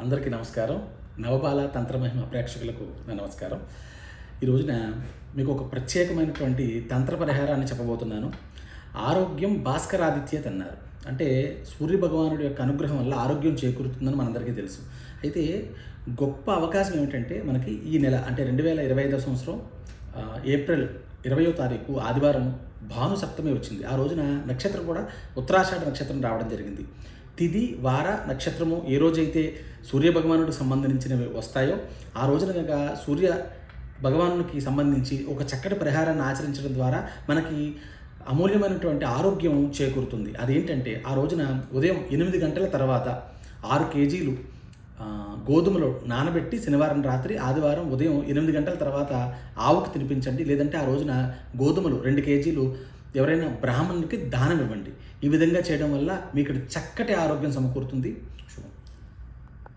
అందరికీ నమస్కారం. నవబాల తంత్రమహిమ ప్రేక్షకులకు నా నమస్కారం. ఈ రోజున మీకు ఒక ప్రత్యేకమైనటువంటి తంత్ర పరిహారాన్ని చెప్పబోతున్నాను. ఆరోగ్యం భాస్కరాదిత్యత అన్నారు. అంటే సూర్య భగవానుడి యొక్క అనుగ్రహం వల్ల ఆరోగ్యం చేకూరుతుందని మనందరికీ తెలుసు. అయితే గొప్ప అవకాశం ఏమిటంటే మనకి ఈ నెల అంటే రెండు వేల ఇరవై ఐదవ సంవత్సరం ఏప్రిల్ ఇరవయో తారీఖు ఆదివారం భాను సప్తమి వచ్చింది. ఆ రోజున నక్షత్రం కూడా ఉత్తరాషాఢ నక్షత్రం రావడం జరిగింది. తిది వార నక్షత్రము ఏ రోజైతే సూర్య భగవానుడికి సంబంధించినవి వస్తాయో ఆ రోజున కనుక సూర్య భగవానునికి సంబంధించి ఒక చక్కటి పరిహారాన్ని ఆచరించడం ద్వారా మనకి అమూల్యమైనటువంటి ఆరోగ్యం చేకూరుతుంది. అదేంటంటే ఆ రోజున ఉదయం ఎనిమిది గంటల తర్వాత ఆరు కేజీలు గోధుమలు నానబెట్టి శనివారం రాత్రి ఆదివారం ఉదయం ఎనిమిది గంటల తర్వాత ఆవుకు తినిపించండి. లేదంటే ఆ రోజున గోధుమలు రెండు కేజీలు ఎవరైనా బ్రాహ్మణునికి దానం ఇవ్వండి. ఈ విధంగా చేయడం వల్ల మీకు చక్కటి ఆరోగ్యం సమకూరుతుంది. శుభం.